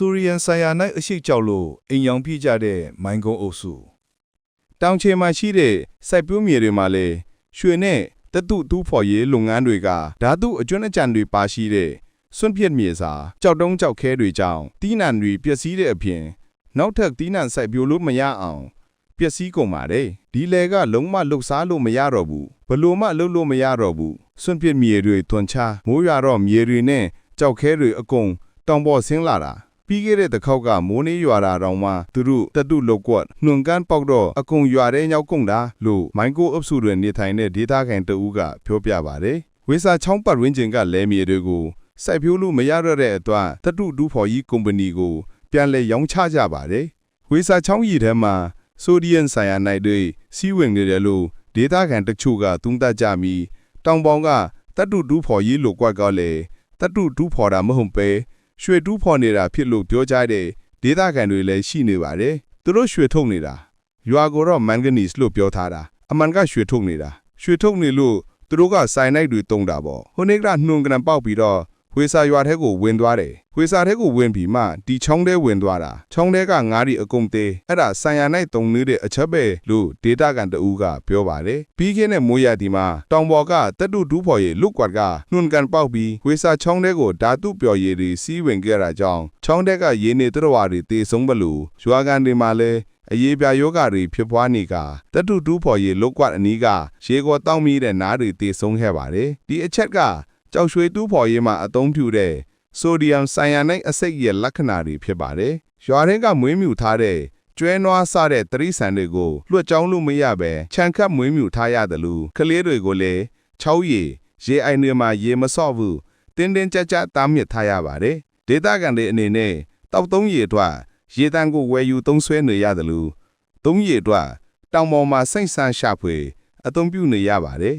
ဆိုရီယန်ဆိုင်ယာ၌အရှိကြောက်လို့အိမ်ရောင်ပြကြတဲ့မိုင်းကုန်းအုပ်စုတောင်ချေမှာရှိတဲ့စိုက်ပျိုးမြေတွေမှာလည်းရွှေနဲ့တတုတူးဖော်ရေးလုပ်ငန်းတွေကဓာတုအကျွမ်းအကြံတွေပါရှိတဲ့စွန့်ပစ်မြေစာကြောက်တုံးကြောက်ခဲတွေကြောင့်တီးနှံတွေပျက်စီးတဲ့အပြင်နောက်ထပ်တီးနှံစိုက်ပျိုးလို့မရအောင်ပျက်စီးကုန်ပါတယ်ဒီလေကလုံးမလှုပ်ရှားလို့မရတော့ဘူးဘလို့မှလှုပ်လို့မရတော့ဘူးစွန့်ပစ်မြေတွေတွန်ချမိုးရွာတော့မြေတွေနဲ့ကြောက်ခဲတွေအကုန်တောင်ပေါ်ဆင်းလာတာ ပြီးခဲ့တဲ့တစ်ခေါက်ကမိုးနေရွာတာတောင်မှသူတို့တက်တုလောက်ကွက်နှွန်ကန်းပေါက်တော့အကုန်ရွာတဲ့ညောက်ကုန်တာလို့မိုင်းကိုအုပ်စုတွေနေထိုင်တဲ့ဒေသခံတဦးကပြောပြပါတယ်ဝေစာချောင်းပတ်ဝန်းကျင်ကလဲမြေတွေကိုစိုက်ပျိုးလို့မရတော့တဲ့အတွက်တတုဒူးဖော်ကြီးကုမ္ပဏီကိုပြန်လဲရောင်းချကြပါတယ်ဝေစာချောင်းကြီးထဲမှာဆိုဒီယမ်ဆိုင်ယာနိုင်တွေစီးဝင်နေတယ်လို့ဒေတာကန်တချို့ကသုံးသပ်ကြပြီးတောင်ပေါင်ကတတုတူးဖော်ရေးလို့ကွက်ကလည်းတတုတူးဖော်တာမဟုတ်ပဲ ရွှေတူးဖော်နေတာဖြစ်လို့ပြောကြတဲ့ဒေတာကန်တွေလည်းရှိနေပါတယ်သူတို့ရွှေထုတ်နေတာရွာကိုတော့မန်ဂနီစ်လို့ပြောထားတာအမှန်ကရွှေထုတ်နေတာရွှေထုတ်နေလို့သူတို့ကစိုင်နိုင်တွေတုံးတာပေါ့ဟိုနေ့ကနှွန်ကနပေါက်ပြီးတော့ ဝေစာရွာထဲကိုဝင်သွားတယ်ဝေစာထဲကိုဝင်ပြီးမှဒီချောင်းထဲဝင်သွားတာချောင်းထဲကငါးရီအကုန်သေးအဲ့ဒါဆိုင်ရနိုင်တုံနေတဲ့အချက်ပဲလို့ဒေတာကန်တူကပြောပါတယ်ပြီးခဲ့တဲ့မိုးရဒီမှာတောင်ပေါ်ကတက်တူဒူးဖော်ရီလုတ်ကွက်ကနှွန်ကန်ပေါက်ပြီးဝေစာချောင်းထဲကိုဓာတုပျော်ရည်တွေစီးဝင်ခဲ့တာကြောင့်ချောင်းထဲကရေနေတရဝါတွေတေဆုံးဘလို့ရွာကန်တွေမှာလည်းအရေးပြယောဂတွေဖြစ်ပွားနေကတတုတူးဖော်ရေးလုတ်ကွက်အနီးကရေကောတောင်းမိတဲ့နားတွေတေဆုံးခဲ့ပါတယ်ဒီအချက်က ကြောက်ရွှေတူးဖော်ရေးမှာအသုံးပြုတဲ့ဆိုဒီယမ်ဆိုင်ယာနိုက်အဆိပ်ရဲ့လက္ခဏာတွေဖြစ်ပါတယ်ရွာထဲကမွေးမြူထားတဲ့ကျွဲနွားစတဲ့တရိษံတွေကိုလွှတ်ကြောင်းလို့မရပဲခြံခတ်မွေးမြူထားရတယ်လို့ကလေးတွေကိုလည်းချောက်ရည်ရေအိုင်တွေမှာရေမဆော့ဘူးတင်းတင်းကြပ်ကြပ်တားမြစ်ထားရပါတယ်ဒေသခံတွေအနေနဲ့တောက်သုံးရည်အတွက်ရေတန်းကိုဝယ်ယူသုံးဆွဲနေရတယ်လို့သုံးရည်အတွက်တောင်ပေါ်မှာစိတ်ဆန်းရှာဖွေအသုံးပြုနေရပါတယ်